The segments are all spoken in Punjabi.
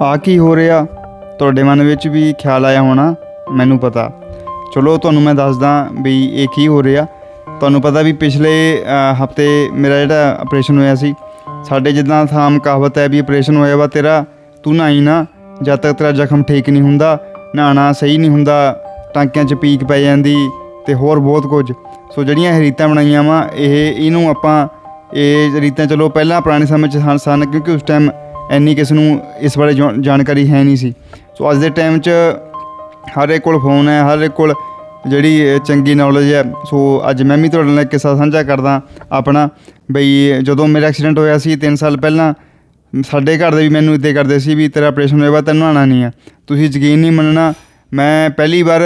ਆ ਕੀ ਹੋ ਰਿਹਾ? ਤੁਹਾਡੇ ਮਨ ਵਿੱਚ ਵੀ ਖਿਆਲ ਆਇਆ ਹੋਣਾ? ਮੈਨੂੰ ਪਤਾ। ਚਲੋ, ਤੁਹਾਨੂੰ ਮੈਂ ਦੱਸਦਾ ਵੀ ਇਹ ਕੀ ਹੋ ਰਿਹਾ। ਤੁਹਾਨੂੰ ਪਤਾ ਵੀ ਪਿਛਲੇ ਹਫ਼ਤੇ ਮੇਰਾ ਜਿਹੜਾ ਆਪਰੇਸ਼ਨ ਹੋਇਆ ਸੀ, ਸਾਡੇ ਜਿੱਦਾਂ ਥਾਮ ਕਹਾਵਤ ਹੈ ਵੀ ਆਪਰੇਸ਼ਨ ਹੋਇਆ ਵਾ ਤੇਰਾ, ਤੂੰ ਨਹਾਈ ਨਾ। ਜਦ ਤੱਕ ਤੇਰਾ ਜ਼ਖਮ ਠੀਕ ਨਹੀਂ ਹੁੰਦਾ ਨਹਾਣਾ ਸਹੀ ਨਹੀਂ ਹੁੰਦਾ, ਟਾਂਕਿਆਂ 'ਚ ਪੀਕ ਪੈ ਜਾਂਦੀ ਤੇ ਹੋਰ ਬਹੁਤ ਕੁਝ। ਸੋ ਜਿਹੜੀਆਂ ਇਹ ਰੀਤਾਂ ਬਣਾਈਆਂ ਵਾ, ਇਹ, ਇਹਨੂੰ ਆਪਾਂ, ਇਹ ਰੀਤਾਂ ਚਲੋ ਪਹਿਲਾਂ ਪੁਰਾਣੇ ਸਮੇਂ 'ਚ ਸਨ- ਸਨ ਕਿਉਂਕਿ ਉਸ ਟਾਈਮ ਇੰਨੀ ਕਿਸ ਨੂੰ ਇਸ ਬਾਰੇ ਜਾਣ- ਜਾਣਕਾਰੀ ਹੈ ਨਹੀਂ ਸੀ। ਸੋ ਅੱਜ ਦੇ ਟਾਈਮ 'ਚ ਹਰ ਇੱਕ ਕੋਲ ਫੋਨ ਹੈ, ਹਰ ਇੱਕ ਕੋਲ ਜਿਹੜੀ ਚੰਗੀ ਨੌਲੇਜ ਹੈ। ਸੋ ਅੱਜ ਮੈਂ ਵੀ ਤੁਹਾਡੇ ਨਾਲ ਕਿੱਸਾ ਸਾਂਝਾ ਕਰਦਾ ਆਪਣਾ ਬਈ ਜਦੋਂ ਮੇਰਾ ਐਕਸੀਡੈਂਟ ਹੋਇਆ ਸੀ 3 ਸਾਲ ਪਹਿਲਾਂ, ਸਾਡੇ ਘਰ ਦੇ ਵੀ ਮੈਨੂੰ ਇੱਦਾਂ ਕਰਦੇ ਸੀ ਵੀ ਤੇਰਾ ਆਪਰੇਸ਼ਨ ਹੋਇਆ ਬਾਅਦ ਤੈਨੂੰ ਨਹਾਉਣਾ ਨਹੀਂ ਆ। ਤੁਸੀਂ ਯਕੀਨ ਨਹੀਂ ਮੰਨਣਾ, ਮੈਂ ਪਹਿਲੀ ਵਾਰ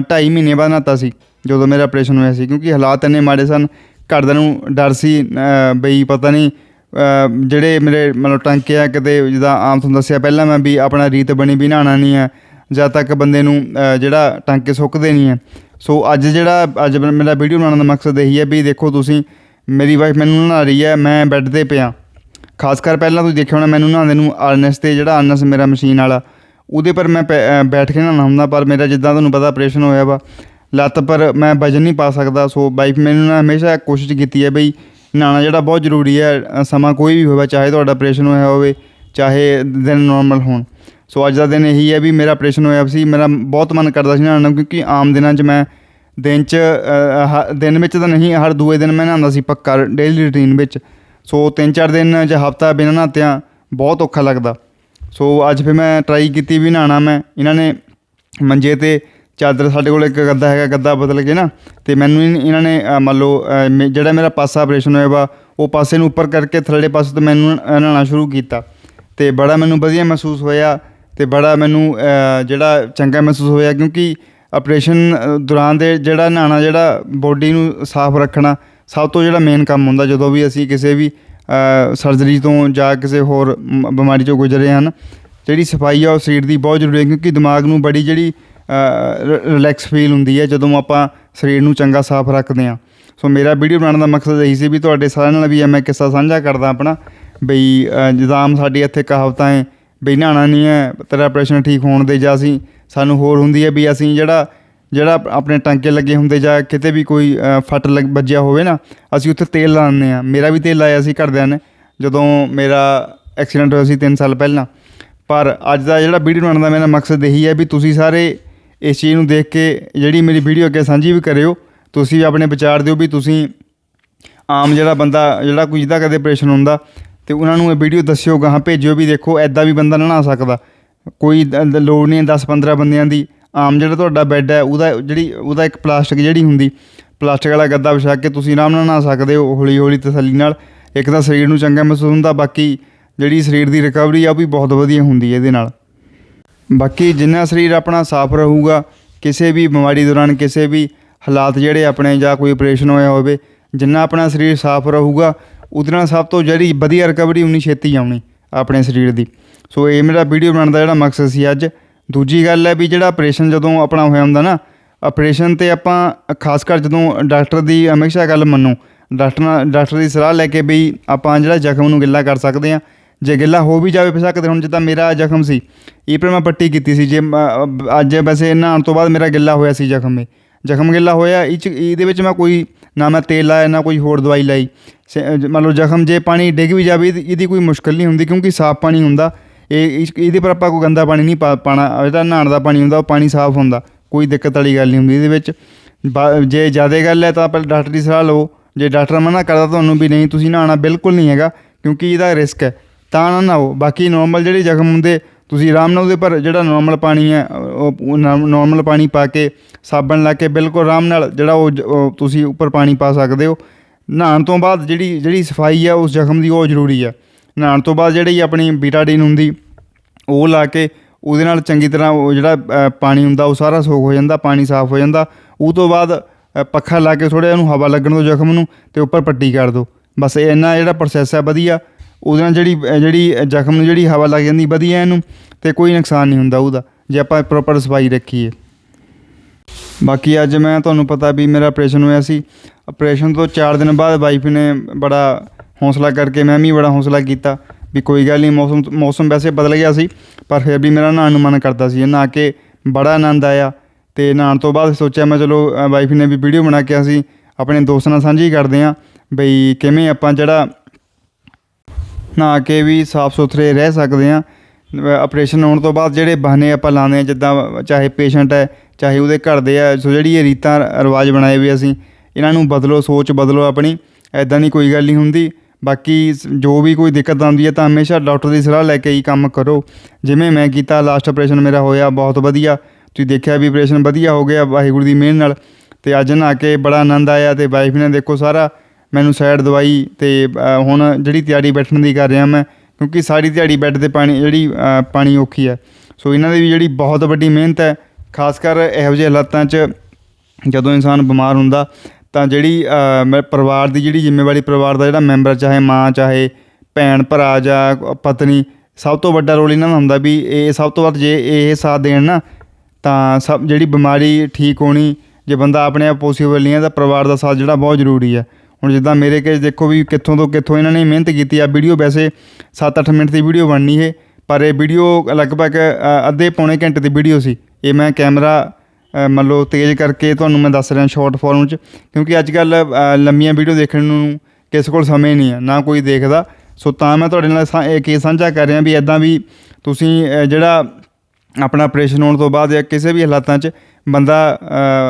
2.5 ਮਹੀਨੇ ਬਾਅਦ ਨਹਾਤਾ ਸੀ, ਜਦੋਂ ਮੇਰਾ ਆਪਰੇਸ਼ਨ ਹੋਇਆ ਸੀ। ਕਿਉਂਕਿ ਹਾਲਾਤ ਇੰਨੇ ਮਾੜੇ ਸਨ, ਘਰਦਿਆਂ ਨੂੰ ਡਰ ਸੀ ਬਈ ਪਤਾ ਨਹੀਂ ਜਿਹੜੇ ਮੇਰੇ ਮਤਲਬ ਟਾਂਕੇ ਆ ਕਿਤੇ ਜਿੱਦਾਂ ਆਮ ਤੁਹਾਨੂੰ ਦੱਸਿਆ ਪਹਿਲਾਂ ਮੈਂ ਵੀ ਆਪਣਾ ਰੀਤ ਬਣੀ ਵੀ ਨਹਾਉਣਾ ਨਹੀਂ ਹੈ ਜਦ ਤੱਕ ਬੰਦੇ ਨੂੰ ਜਿਹੜਾ ਟਾਂਕੇ ਸੁੱਕਦੇ ਨਹੀਂ ਹੈ। ਸੋ ਅੱਜ ਜਿਹੜਾ, ਅੱਜ ਮੇਰਾ- ਵੀਡੀਓ ਬਣਾਉਣ ਦਾ ਮਕਸਦ ਇਹੀ ਹੈ ਵੀ ਦੇਖੋ ਤੁਸੀਂ, ਮੇਰੀ ਵਾਈਫ ਮੈਨੂੰ ਨਹਾ ਰਹੀ ਹੈ, ਮੈਂ ਬੈੱਡ ਤੇ ਪਿਆ। ਖਾਸ ਕਰ ਪਹਿਲਾਂ ਤੁਸੀਂ ਦੇਖਿਆ ਹੋਣਾ ਮੈਨੂੰ ਨਹਾਉਂਦੇ ਨੂੰ ਆਰਨੈਸ ਤੇ ਜਿਹੜਾ ਆਰਨਸ ਮੇਰਾ ਮਸ਼ੀਨ ਵਾਲਾ, ਉਹਦੇ ਪਰ ਮੈਂ ਪੈ- ਬੈਠ ਕੇ ਨਹਾਉਣਾ ਹੁੰਦਾ, ਪਰ ਮੇਰਾ ਜਿੱਦਾਂ ਤੁਹਾਨੂੰ ਪਤਾ ਆਪਰੇਸ਼ਨ ਹੋਇਆ ਵਾ, ਲੱਤ ਪਰ ਮੈਂ ਵਜਨ ਨਹੀਂ ਪਾ ਸਕਦਾ, ਸੋ ਵਾਈਫ ਮੈਨੂੰ ਨਾ ਹਮੇਸ਼ਾ ਕੋਸ਼ਿਸ਼ ਕੀਤੀ ਹੈ ਬਈ ਨਹਾਉਣਾ ਜਿਹੜਾ ਬਹੁਤ ਜ਼ਰੂਰੀ ਹੈ ਸਮਾਂ ਕੋਈ ਵੀ ਹੋਵੇ ਚਾਹੇ ਤੁਹਾਡਾ ਆਪਰੇਸ਼ਨ ਹੋਇਆ ਹੋਵੇ ਚਾਹੇ ਦਿਨ ਨਾਰਮਲ ਹੋਣ। ਸੋ ਅੱਜ ਦਾ ਦਿਨ ਇਹੀ ਹੈ ਵੀ ਮੇਰਾ ਆਪਰੇਸ਼ਨ ਹੋਇਆ ਸੀ ਮੇਰਾ ਬਹੁਤ ਮਨ ਕਰਦਾ ਸੀ ਨਹਾਉਣ ਨੂੰ ਕਿਉਂਕਿ ਆਮ ਦਿਨਾਂ 'ਚ ਮੈਂ ਦਿਨ 'ਚ ਅ, ਦਿਨ ਵਿੱਚ ਤਾਂ ਨਹੀਂ ਹਰ ਦੂਏ ਦਿਨ ਮੈਂ ਨਹਾਉਂਦਾ ਸੀ ਪੱਕਾ ਡੇਲੀ ਰੂਟੀਨ ਵਿੱਚ। ਸੋ ਤਿੰਨ ਚਾਰ ਦਿਨ ਜਾਂ ਹਫਤਾ ਬਿਨਾਂ ਨਹਾਤਿਆਂ ਬਹੁਤ ਔਖਾ ਲੱਗਦਾ। ਸੋ ਅੱਜ ਫਿਰ ਮੈਂ ਟਰਾਈ ਕੀਤੀ ਵੀ ਨਹਾਉਣਾ ਮੈਂ। ਇਹਨਾਂ ਨੇ ਮੰਜੇ ਤੇ ਚਾਦਰ ਸਾਡੇ ਕੋਲ ਇੱਕ ਗੱਦਾ ਹੈਗਾ ਗੱਦਾ ਬਦਲ ਕੇ ਨਾ ਤੇ ਮੈਨੂੰ ਇਨ- ਇਹਨਾਂ ਨੇ ਮੰਨ ਲਓ ਮੇ- ਜਿਹੜਾ ਮੇਰਾ ਪਾਸਾ ਆਪਰੇਸ਼ਨ ਹੋਇਆ ਵਾ ਉਹ ਪਾਸੇ ਨੂੰ ਉੱਪਰ ਕਰਕੇ ਥੱਲੇ ਪਾਸੇ ਤੋਂ ਮੈਨੂੰ ਅ, ਨਹਾਉਣਾ ਸ਼ੁਰੂ ਕੀਤਾ। ਤੇ ਬੜਾ ਮੈਨੂੰ ਵਧੀਆ ਮਹਿਸੂਸ ਹੋਇਆ ਤੇ ਬੜਾ ਮੈਨੂੰ ਜਿਹੜਾ ਚੰਗਾ ਮਹਿਸੂਸ ਹੋਇਆ ਕਿਉਂਕਿ ਆਪਰੇਸ਼ਨ ਦੌਰਾਨ ਦੇ ਜਿਹੜਾ ਨਹਾਉਣਾ ਜਿਹੜਾ ਬੋਡੀ ਨੂੰ ਸਾਫ਼ ਰੱਖਣਾ ਸਭ ਤੋਂ ਜਿਹੜਾ ਮੇਨ ਕੰਮ ਹੁੰਦਾ ਜਦੋਂ ਵੀ ਅਸੀਂ ਕਿਸੇ ਵੀ ਸਰਜਰੀ ਤੋਂ ਜਾਂ ਕਿਸੇ ਹੋਰ ਬਿਮਾਰੀ ਚੋਂ ਗੁਜ਼ਰੇ ਹਨ ਜਿਹੜੀ ਸਫ਼ਾਈ ਆ ਉਹ ਸਰੀਰ ਦੀ ਬਹੁਤ ਜ਼ਰੂਰੀ ਹੈ ਕਿਉਂਕਿ ਦਿਮਾਗ ਨੂੰ ਬੜੀ ਜਿਹੜੀ ਰਿਲੈਕਸ ਫੀਲ ਹੁੰਦੀ ਹੈ ਜਦੋਂ ਆਪਾਂ ਸਰੀਰ ਨੂੰ ਚੰਗਾ ਸਾਫ਼ ਰੱਖਦੇ ਹਾਂ। ਸੋ ਮੇਰਾ ਵੀਡੀਓ ਬਣਾਉਣ ਦਾ ਮਕਸਦ ਇਹੀ ਸੀ ਵੀ ਤੁਹਾਡੇ ਸਾਰਿਆਂ ਨਾਲ ਵੀ ਇਹ ਮੈਂ ਕਿੱਸਾ ਸਾਂਝਾ ਕਰਦਾ ਆਪਣਾ ਬਈ ਅ, ਸਾਡੀ ਇੱਥੇ ਕਹਾਵਤਾਂ ਹੈ ਬਈ ਨਹਾਉਣਾ ਨਹੀਂ ਹੈ ਤੇਰਾ ਆਪਰੇਸ਼ਨ ਠੀਕ ਹੋਣ ਦੇ ਜਾਂ ਅਸੀਂ ਸਾਨੂੰ ਹੋਰ ਹੁੰਦੀ ਹੈ ਵੀ ਅਸੀਂ ਜਿਹੜਾ ਜਿਹੜਾ ਆਪਣੇ ਟਾਂਕੇ ਲੱਗੇ ਹੁੰਦੇ ਜਾਂ ਕਿਤੇ ਵੀ ਕੋਈ ਅ, ਫੱਟ ਲੱਗ ਵੱਜਿਆ ਹੋਵੇ ਨਾ ਅਸੀਂ ਉੱਥੇ ਤੇਲ ਲਾਉਂਦੇ ਆ ਮੇਰਾ ਵੀ ਤੇਲ ਲਾਇਆ ਸੀ ਘਰਦਿਆਂ ਨੇ ਜਦੋਂ ਮੇਰਾ ਐਕਸੀਡੈਂਟ ਹੋਇਆ ਸੀ 3 ਸਾਲ ਪਹਿਲਾਂ। ਪਰ ਅੱਜ ਦਾ ਜਿਹੜਾ ਵੀਡੀਓ ਬਣਾਉਣ ਦਾ ਮੇਰਾ ਮਕਸਦ ਇਹੀ ਹੈ ਵੀ ਤੁਸੀਂ ਸਾਰੇ ਇਸ ਚੀਜ਼ ਨੂੰ ਦੇਖ ਕੇ ਜਿਹੜੀ ਮੇਰੀ ਵੀਡੀਓ ਅੱਗੇ ਸਾਂਝੀ ਵੀ ਕਰਿਓ, ਤੁਸੀਂ ਵੀ ਆਪਣੇ ਵਿਚਾਰ ਦਿਓ ਵੀ ਤੁਸੀਂ ਆਮ ਜਿਹੜਾ ਬੰਦਾ, ਜਿਹੜਾ ਕੋਈ ਜਿਹਦਾ ਕਦੇ ਆਪਰੇਸ਼ਨ ਹੁੰਦਾ, ਤੇ ਉਹਨਾਂ ਨੂੰ ਇਹ ਵੀਡੀਓ ਦੱਸਿਓ, ਗਾਹਾਂ ਭੇਜਿਓ ਵੀ ਦੇਖੋ ਐਦਾਂ ਵੀ ਬੰਦਾ ਨਹਾ ਸਕਦਾ। ਕੋਈ ਲੋੜ ਨਹੀਂ 10 15 ਬੰਦਿਆਂ ਦੀ। ਆਮ ਜਿਹੜਾ ਤੁਹਾਡਾ ਬੈੱਡ ਹੈ, ਉਹਦਾ ਜਿਹੜੀ, ਉਹਦਾ ਇੱਕ ਪਲਾਸਟਿਕ ਜਿਹੜੀ ਹੁੰਦੀ ਪਲਾਸਟਿਕ ਵਾਲਾ ਗੱਦਾ ਵਿਛਾ ਕੇ ਤੁਸੀਂ ਆਰਾਮ ਨਾਲ ਨਹਾ ਸਕਦੇ ਹੋ ਹੌਲੀ ਹੌਲੀ ਤਸੱਲੀ ਨਾਲ। ਇੱਕ ਤਾਂ ਸਰੀਰ ਨੂੰ ਚੰਗਾ ਮਹਿਸੂਸ ਹੁੰਦਾ, ਬਾਕੀ ਜਿਹੜੀ ਸਰੀਰ ਦੀ ਰਿਕਵਰੀ ਆ, ਉਹ ਵੀ ਬਹੁਤ ਵਧੀਆ ਹੁੰਦੀ ਹੈ ਇਹਦੇ ਨਾਲ। ਬਾਕੀ ਜਿੰਨਾ ਸਰੀਰ ਆਪਣਾ ਸਾਫ਼ ਰਹੂਗਾ, ਕਿਸੇ ਵੀ ਬਿਮਾਰੀ ਦੌਰਾਨ ਕਿਸੇ ਵੀ ਹਾਲਾਤ ਜਿਹੜੇ ਆਪਣੇ ਜਾਂ ਕੋਈ ਆਪਰੇਸ਼ਨ ਹੋਇਆ ਹੋਵੇ, ਜਿੰਨਾ ਆਪਣਾ ਸਰੀਰ ਸਾਫ਼ ਰਹੂਗਾ ਉਹਦੇ ਸਭ ਤੋਂ ਜਿਹੜੀ ਵਧੀਆ ਰਿਕਵਰੀ ਉਨੀ ਛੇਤੀ ਆਉਣੀ ਆਪਣੇ ਸਰੀਰ ਦੀ। ਸੋ ਇਹ ਮੇਰਾ ਵੀਡੀਓ ਬਣਾਉਣ ਦਾ ਜਿਹੜਾ ਮਕਸਦ ਸੀ ਅੱਜ। ਦੂਜੀ ਗੱਲ ਹੈ ਵੀ ਜਿਹੜਾ ਆਪਰੇਸ਼ਨ ਜਦੋਂ ਆਪਣਾ ਹੋਇਆ ਹੁੰਦਾ ਨਾ ਆਪਰੇਸ਼ਨ ਤੇ ਆਪਾਂ ਖਾਸ ਕਰ ਜਦੋਂ ਡਾਕਟਰ ਦੀ ਹਮੇਸ਼ਾ ਗੱਲ ਮੰਨੋ, ਡਾਕਟਰ ਨਾਲ, ਡਾਕਟਰ ਦੀ ਸਲਾਹ ਲੈ ਕੇ ਵੀ ਆਪਾਂ ਜਿਹੜਾ ਜ਼ਖਮ ਨੂੰ ਗਿੱਲਾ ਕਰ ਸਕਦੇ ਹਾਂ ਜੇ ਗਿੱਲਾ ਹੋ ਵੀ ਜਾਵੇ ਸਕਦੇ ਹੁਣ ਜਿੱਦਾਂ ਮੇਰਾ ਜ਼ਖਮ ਸੀ ਇਹ ਪਰ ਮੈਂ ਪੱਟੀ ਕੀਤੀ ਸੀ, ਜੇ ਮ- ਅੱਜ ਵੈਸੇ ਨਹਾਉਣ ਤੋਂ ਬਾਅਦ ਮੇਰਾ ਗਿੱਲਾ ਹੋਇਆ ਸੀ ਜ਼ਖਮ ਇਹ। ਜ਼ਖਮ ਗਿੱਲਾ ਹੋਇਆ, ਇਹ 'ਚ, ਇਹਦੇ ਵਿੱਚ ਮੈਂ ਕੋਈ, ਨਾ ਮੈਂ ਤੇਲ ਲਾਇਆ, ਨਾ ਕੋਈ ਹੋਰ ਦਵਾਈ ਲਾਈ। ਸ- ਜ- ਮੰਨ ਲਓ ਜ਼ਖਮ ਜੇ ਪਾਣੀ ਡਿੱਗ ਵੀ ਜਾਵੇ, ਇਹਦੀ ਇਹਦੀ ਕੋਈ ਮੁਸ਼ਕਲ ਨਹੀਂ ਹੁੰਦੀ ਕਿਉਂਕਿ ਸਾਫ਼ ਪਾਣੀ ਹੁੰਦਾ। ਇਹ, ਇਸ- ਇਹਦੇ ਪਰ ਆਪਾਂ ਕੋਈ ਗੰਦਾ ਪਾਣੀ ਨਹੀਂ ਪਾ, ਪਾਣਾ ਜਿਹੜਾ ਨਹਾਉਣ ਦਾ ਪਾਣੀ ਹੁੰਦਾ ਉਹ ਪਾਣੀ ਸਾਫ਼ ਹੁੰਦਾ, ਕੋਈ ਦਿੱਕਤ ਵਾਲੀ ਗੱਲ ਨਹੀਂ ਹੁੰਦੀ ਇਹਦੇ ਵਿੱਚ। ਬਾ- ਜੇ ਜ਼ਿਆਦਾ ਗੱਲ ਹੈ ਤਾਂ ਪਹਿਲਾਂ ਡਾਕਟਰ ਦੀ ਸਲਾਹ ਲਓ, ਜੇ ਡਾਕਟਰ ਮਨਾ ਕਰਦਾ ਤੁਹਾਨੂੰ ਵੀ ਨਹੀਂ, ਤੁਸੀਂ ਨਹਾਉਣਾ ਬਿਲਕੁਲ ਨਹੀਂ ਹੈਗਾ ਕਿਉਂਕਿ ਇਹਦਾ ਰਿਸਕ ਹੈ। ਤਾਂ ਨਾ ਨਹਾਓ। ਬਾਕੀ ਨਾਰਮਲ ਜਿਹੜੇ ਜ਼ਖਮ ਹੁੰਦੇ, ਤੁਸੀਂ ਆਰਾਮ ਨਾਲ ਉਹਦੇ ਪਰ ਜਿਹੜਾ ਨਾਰਮਲ ਪਾਣੀ ਹੈ, ਉਹ ਨਾਰਮਲ ਪਾਣੀ ਪਾ ਕੇ ਸਾਬਣ ਲਾ ਕੇ ਬਿਲਕੁਲ ਆਰਾਮ ਨਾਲ ਜਿਹੜਾ ਉਹ ਤੁਸੀਂ ਉੱਪਰ ਪਾਣੀ ਪਾ ਸਕਦੇ ਹੋ। ਨਹਾਉਣ ਤੋਂ ਬਾਅਦ ਜਿਹੜੀ ਜਿਹੜੀ ਸਫ਼ਾਈ ਆ, ਉਸ ਜ਼ਖਮ ਦੀ ਉਹ ਜ਼ਰੂਰੀ ਆ। ਨਹਾਉਣ ਤੋਂ ਬਾਅਦ ਜਿਹੜੀ ਆਪਣੀ ਬੀਟਾਡੀਨ ਹੁੰਦੀ, ਉਹ ਲਾ ਕੇ ਉਹਦੇ ਨਾਲ ਚੰਗੀ ਤਰ੍ਹਾਂ ਉਹ ਜਿਹੜਾ ਪਾਣੀ ਹੁੰਦਾ, ਉਹ ਸਾਰਾ ਸੋਖ ਹੋ ਜਾਂਦਾ, ਪਾਣੀ ਸਾਫ਼ ਹੋ ਜਾਂਦਾ। ਉਹ ਤੋਂ ਬਾਅਦ ਪੱਖਾ ਲਾ ਕੇ ਥੋੜ੍ਹਾ ਉਹਨੂੰ ਹਵਾ ਲੱਗਣ ਦਿਓ ਜ਼ਖਮ ਨੂੰ ਤੇ ਉੱਪਰ ਪੱਟੀ ਕਰ ਦਿਓ। ਬਸ ਇਹ ਇੰਨਾ ਜਿਹੜਾ ਪ੍ਰੋਸੈਸ ਹੈ ਵਧੀਆ। ਉਹਦੇ ਨਾਲ ਜਿਹੜੀ ਜਿਹੜੀ ਜ਼ਖਮ ਨੂੰ ਜਿਹੜੀ ਹਵਾ ਲੱਗ ਜਾਂਦੀ, ਵਧੀਆ ਇਹਨੂੰ, ਤੇ ਕੋਈ ਨੁਕਸਾਨ ਨਹੀਂ ਹੁੰਦਾ ਉਹਦਾ, ਜੇ ਆਪਾਂ ਪ੍ਰੋਪਰ ਸਫ਼ਾਈ ਰੱਖੀਏ। ਬਾਕੀ ਅੱਜ ਮੈਂ ਤੁਹਾਨੂੰ ਪਤਾ ਵੀ ਮੇਰਾ ਆਪਰੇਸ਼ਨ ਹੋਇਆ ਸੀ। ਆਪਰੇਸ਼ਨ ਤੋਂ 4 ਦਿਨ ਬਾਅਦ ਵਾਈਫ ਨੇ ਬੜਾ ਹੌਸਲਾ ਕਰਕੇ, ਮੈਂ ਵੀ ਬੜਾ ਹੌਸਲਾ ਕੀਤਾ ਵੀ ਕੋਈ ਗੱਲ ਨਹੀਂ, ਮੌਸਮ ਮੌਸਮ ਵੈਸੇ ਬਦਲ ਗਿਆ ਸੀ, ਪਰ ਫਿਰ ਵੀ ਮੇਰਾ ਨਹਾਉਣ ਨੂੰ ਮਨ ਕਰਦਾ ਸੀ। ਨਹਾ ਕੇ ਬੜਾ ਆਨੰਦ ਆਇਆ, ਤੇ ਨਹਾਉਣ ਤੋਂ ਬਾਅਦ ਸੋਚਿਆ ਮੈਂ ਚਲੋ ਵਾਈਫ ਨੇ ਵੀ ਵੀਡੀਓ ਬਣਾ ਕੇ ਅਸੀਂ ਆਪਣੇ ਦੋਸਤਾਂ ਨਾਲ ਸਾਂਝੀ ਕਰਦੇ ਹਾਂ, ਬਈ ਕਿਵੇਂ ਆਪਾਂ ਜਿਹੜਾ ਨਹਾ ਕੇ ਵੀ ਸਾਫ਼ ਸੁਥਰੇ ਰਹਿ ਸਕਦੇ ਹਾਂ। ਆਪਰੇਸ਼ਨ ਹੋਣ ਤੋਂ ਬਾਅਦ ਜਿਹੜੇ ਬਹਾਨੇ ਆਪਾਂ ਲਾਉਂਦੇ ਹਾਂ, ਜਿੱਦਾਂ ਚਾਹੇ ਪੇਸ਼ੈਂਟ ਹੈ, ਚਾਹੇ ਉਹਦੇ ਘਰ ਦੇ ਆ ਸੋ ਜਿਹੜੀ ਇਹ ਰੀਤਾਂ ਰਿਵਾਜ ਬਣਾਏ ਵੀ ਅਸੀਂ, ਇਹਨਾਂ ਨੂੰ ਬਦਲੋ, ਸੋਚ ਬਦਲੋ ਆਪਣੀ ਐਦਾਂ ਦੀ ਕੋਈ ਗੱਲ ਨਹੀਂ ਹੁੰਦੀ। ਬਾਕੀ ਸ- ਜੋ ਵੀ ਕੋਈ ਦਿੱਕਤ ਆਉਂਦੀ ਹੈ ਤਾਂ ਹਮੇਸ਼ਾ ਡਾਕਟਰ ਦੀ ਸਲਾਹ ਲੈ ਕੇ ਹੀ ਕੰਮ ਕਰੋ। ਜਿਵੇਂ ਮੈਂ ਕੀਤਾ ਲਾਸਟ ਆਪਰੇਸ਼ਨ ਮੇਰਾ ਹੋਇਆ, ਬਹੁਤ ਵਧੀਆ। ਤੁਸੀਂ ਦੇਖਿਆ ਵੀ ਆਪਰੇਸ਼ਨ ਵਧੀਆ ਹੋ ਗਿਆ, ਵਾਹਿਗੁਰੂ ਦੀ ਮਿਹਰ ਨਾਲ। ਤੇ ਅੱਜ ਨਹਾ ਕੇ ਬੜਾ ਆਨੰਦ ਆਇਆ ਤੇ ਵਾਈਫ ਨੇ ਦੇਖੋ ਸਾਰਾ ਮੈਨੂੰ ਸਾਈਡ ਦਵਾਈ ਤੇ ਹੁਣ ਜਿਹੜੀ ਤਿਆਰੀ ਬੈਠਣ ਦੀ ਕਰ ਰਿਹਾ ਮੈਂ ਕਿਉਂਕਿ ਸਾਰੀ ਦਿਹਾੜੀ ਬੈੱਡ ਤੇ ਪਾਣੀ ਜਿਹੜੀ ਪਾਣੀ ਔਖੀ ਹੈ ਸੋ ਇਹਨਾਂ ਦੀ ਵੀ ਜਿਹੜੀ ਬਹੁਤ ਵੱਡੀ ਮਿਹਨਤ ਹੈ ਖਾਸ ਕਰ ਇਹੋ ਜਿਹੇ ਹਾਲਾਤਾਂ 'ਚ ਜਦੋਂ ਇਨਸਾਨ ਬਿਮਾਰ ਹੁੰਦਾ ਤਾਂ ਜਿਹੜੀ ਅ, ਪਰਿਵਾਰ ਦੀ ਜਿਹੜੀ ਜ਼ਿੰਮੇਵਾਰੀ ਪਰਿਵਾਰ ਦਾ ਜਿਹੜਾ ਮੈਂਬਰ ਚਾਹੇ ਮਾਂ ਚਾਹੇ ਭੈਣ ਭਰਾ ਜਾਂ ਪਤਨੀ ਸਭ ਤੋਂ ਵੱਡਾ ਰੋਲ ਇਹਨਾਂ ਦਾ ਹੁੰਦਾ ਵੀ ਇਹ ਸਭ ਤੋਂ ਵੱਧ ਜੇ ਇਹ ਸਾਥ ਦੇਣ ਨਾ ਤਾਂ ਸਭ ਜਿਹੜੀ ਬਿਮਾਰੀ ਠੀਕ ਹੋਣੀ ਜੇ ਬੰਦਾ ਆਪਣੇ ਆਪ ਪੋਸੀਬਲ ਨਹੀਂ ਹੈ ਤਾਂ ਪਰਿਵਾਰ ਦਾ ਸਾਥ ਜਿਹੜਾ ਬਹੁਤ ਜ਼ਰੂਰੀ ਹੈ। ਹੁਣ ਜਿੱਦਾਂ ਮੇਰੇ ਕੇਸ ਦੇਖੋ ਵੀ ਕਿੱਥੋਂ ਤੋਂ ਕਿੱਥੋਂ ਇਹਨਾਂ ਨੇ ਮਿਹਨਤ ਕੀਤੀ ਆ, ਵੀਡੀਓ ਵੈਸੇ 7-8 ਮਿੰਟ ਦੀ ਵੀਡੀਓ ਬਣਨੀ ਹੈ ਪਰ ਇਹ ਵੀਡੀਓ ਲਗਭਗ ਅੱਧੇ ਪੌਣੇ ਘੰਟੇ ਦੀ ਵੀਡੀਓ ਸੀ। ਇਹ ਮੈਂ ਕੈਮਰਾ ਮੰਨ ਲਓ ਤੇਜ਼ ਕਰਕੇ ਤੁਹਾਨੂੰ ਮੈਂ ਦੱਸ ਰਿਹਾ ਸ਼ਾਰਟ ਫਾਰਮ 'ਚ, ਕਿਉਂਕਿ ਅੱਜ ਕੱਲ ਲੰਮੀਆਂ ਵੀਡੀਓ ਦੇਖਣ ਨੂੰ ਕਿਸੇ ਕੋਲ ਸਮੇਂ ਨਹੀਂ ਆ ਨਾ ਕੋਈ ਦੇਖਦਾ। ਸੋ ਤਾਂ ਮੈਂ ਤੁਹਾਡੇ ਨਾਲ ਸਾ- ਇਹ ਕੇਸ ਸਾਂਝਾ ਕਰ ਰਿਹਾ ਵੀ ਐਦਾਂ ਵੀ ਤੁਸੀਂ ਜਿਹੜਾ ਆਪਣਾ ਆਪਰੇਸ਼ਨ ਹੋਣ ਤੋਂ ਬਾਅਦ ਜਾਂ ਕਿਸੇ ਵੀ ਹਾਲਾਤਾਂ 'ਚ ਬੰਦਾ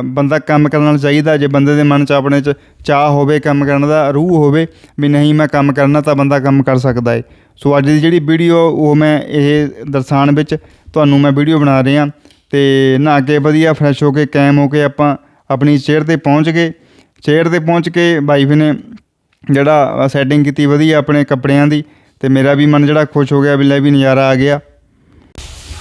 ਬੰਦਾ ਕੰਮ ਕਰਨ ਨਾਲ ਚਾਹੀਦਾ, ਜੇ ਬੰਦੇ ਦੇ ਮਨ 'ਚ ਆਪਣੇ 'ਚ ਚਾਹ ਹੋਵੇ, ਕੰਮ ਕਰਨ ਦਾ ਰੂਹ ਹੋਵੇ ਵੀ ਨਹੀਂ ਮੈਂ ਕੰਮ ਕਰਨਾ ਤਾਂ ਬੰਦਾ ਕੰਮ ਕਰ ਸਕਦਾ ਹੈ ਸੋ ਅੱਜ ਦੀ ਜਿਹੜੀ ਵੀਡੀਓ ਉਹ ਮੈਂ ਇਹ ਦਰਸਾਉਣ ਵਿੱਚ ਤੁਹਾਨੂੰ ਮੈਂ ਵੀਡੀਓ ਬਣਾ ਰਿਹਾ। ਤੇ ਨਹਾ ਕੇ ਵਧੀਆ ਫਰੈਸ਼ ਹੋ ਕੇ ਕੈਮ ਹੋ ਕੇ ਆਪਾਂ ਆਪਣੀ ਚੇਅਰ ਤੇ ਪਹੁੰਚ ਗਏ। ਚੇਅਰ ਤੇ ਪਹੁੰਚ ਕੇ ਵਾਈਫ ਨੇ ਜਿਹੜਾ ਸੈਟਿੰਗ ਕੀਤੀ ਵਧੀਆ ਆਪਣੇ ਕੱਪੜਿਆਂ ਦੀ, ਤੇ ਮੇਰਾ ਵੀ ਮਨ ਜਿਹੜਾ ਖੁਸ਼ ਹੋ ਗਿਆ, ਵੀ ਲੈ ਵੀ ਨਜ਼ਾਰਾ ਆ ਗਿਆ।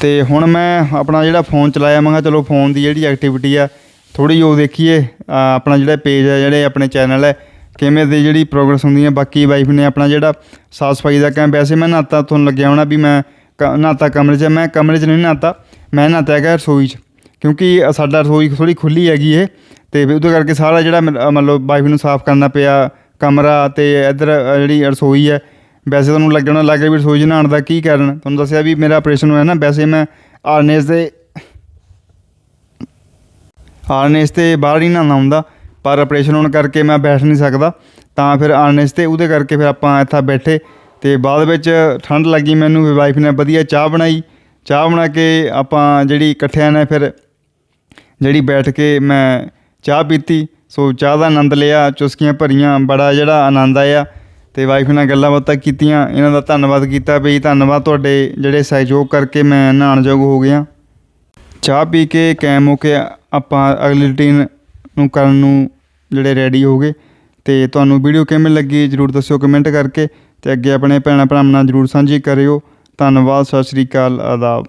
ਤੇ ਹੁਣ ਮੈਂ ਆਪਣਾ ਜਿਹੜਾ ਫੋਨ ਚਲਾਇਆ, ਮੈਂ ਕਿਹਾ ਚਲੋ ਫੋਨ ਦੀ ਜਿਹੜੀ ਐਕਟੀਵਿਟੀ ਆ ਥੋੜੀ ਉਹ ਦੇਖੀਏ। ਆਪਣਾ ਜਿਹੜਾ ਪੇਜ ਹੈ ਜਿਹੜੇ ਆਪਣੇ ਚੈਨਲ ਹੈ ਕਿਵੇਂ ਦੀ ਜਿਹੜੀ ਪ੍ਰੋਗਰੈਸ ਹੁੰਦੀ ਹੈ ਬਾਕੀ ਵਾਈਫ ਨੇ ਆਪਣਾ ਜਿਹੜਾ ਸਾਫ਼ ਸਫ਼ਾਈ ਦਾ ਕੰਮ, ਵੈਸੇ ਮੈਂ ਨਹਾਤਾ ਤੁਹਾਨੂੰ ਲੱਗਿਆ ਹੋਣਾ ਵੀ ਮੈਂ ਕ- ਨਹਾਤਾ ਕਮਰੇ 'ਚ, ਮੈਂ ਕਮਰੇ 'ਚ ਨਹੀਂ ਨਹਾਤਾ, ਮੈਂ ਨਹਾਤਾ ਹੈਗਾ ਰਸੋਈ 'ਚ। ਕਿਉਂਕਿ ਸਾਡਾ ਰਸੋਈ ਥੋੜੀ ਖੁੱਲੀ ਹੈਗੀ ਇਹ, ਤੇ ਉਹਦੇ ਕਰਕੇ ਸਾਰਾ ਜਿਹੜਾ ਮਤਲਬ ਵਾਈਫ ਨੂੰ ਸਾਫ਼ ਕਰਨਾ ਪਿਆ, ਕਮਰਾ ਤੇ ਇੱਧਰ ਜਿਹੜੀ ਰਸੋਈ ਹੈ ਵੈਸੇ ਤੁਹਾਨੂੰ ਲੱਗਣਾ ਲੱਗ ਰਿਹਾ ਵੀ ਰਸੋਈ 'ਚ ਨਹਾਉਣ ਦਾ ਕੀ ਕਾਰਨ? ਤੁਹਾਨੂੰ ਦੱਸਿਆ ਵੀ ਮੇਰਾ ਆਪਰੇਸ਼ਨ ਹੋਇਆ ਨਾ, ਵੈਸੇ ਮੈਂ ਆਰਨੇਸ ਦੇ ਆਰਨੇਸ ਤੇ ਬਾਹਰ ਹੀ ਨਹਾਉਣਾ ਆਉਂਦਾ ਪਰ ਆਪਰੇਸ਼ਨ ਹੋਣ ਕਰਕੇ ਮੈਂ ਬੈਠ ਨਹੀਂ ਸਕਦਾ। ਤਾਂ ਫਿਰ ਆਰਨੇਸ ਤੇ, ਉਹਦੇ ਕਰਕੇ ਫਿਰ ਆਪਾਂ ਇੱਥੇ ਬੈਠੇ। ਤੇ ਬਾਅਦ ਵਿੱਚ ਠੰਡ ਲੱਗੀ ਮੈਨੂੰ, ਵੀ ਵਾਈਫ ਨੇ ਵਧੀਆ ਚਾਹ ਬਣਾਈ। ਚਾਹ ਬਣਾ ਕੇ ਆਪਾਂ ਜਿਹੜੀ ਇਕੱਠਿਆਂ ਨੇ ਫਿਰ ਜਿਹੜੀ ਬੈਠ ਕੇ ਮੈਂ ਚਾਹ ਪੀਤੀ। ਸੋ ਚਾਹ ਦਾ ਆਨੰਦ ਲਿਆ, ਚੁਸਕੀਆਂ ਭਰੀਆਂ, ਬੜਾ ਜਿਹੜਾ ਆਨੰਦ ਆਇਆ। ਤੇ ਵਾਈਫ ਨਾਲ ਗੱਲਾਂ ਬਾਤਾਂ ਕੀਤੀਆਂ, ਇਹਨਾਂ ਦਾ ਧੰਨਵਾਦ ਕੀਤਾ ਵੀ ਧੰਨਵਾਦ ਤੁਹਾਡੇ ਜਿਹੜੇ ਸਹਿਯੋਗ ਕਰਕੇ ਮੈਂ ਨਹਾਉਣਯੋਗ ਹੋ ਗਿਆ। ਚਾਹ ਪੀ ਕੇ ਕੈਮ ਹੋ ਕੇ ਆਪਾਂ ਅਗਲੀ ਰੂਟੀਨ ਨੂੰ ਕਰਨ ਨੂੰ ਜਿਹੜੇ ਰੈਡੀ ਹੋ ਗਏ। ਤੇ ਤੁਹਾਨੂੰ ਵੀਡੀਓ ਕਿਵੇਂ ਲੱਗੀ ਜਰੂਰ ਦੱਸਿਓ ਕਮੈਂਟ ਕਰਕੇ ਤੇ ਅੱਗੇ ਆਪਣੇ ਭੈਣਾਂ ਭਰਾਵਾਂ ਨਾਲ ਜਰੂਰ ਸਾਂਝੀ ਕਰਿਓ। ਧੰਨਵਾਦ, ਸਤਿ ਸ਼੍ਰੀ ਅਕਾਲ, ਆਦਾਬ।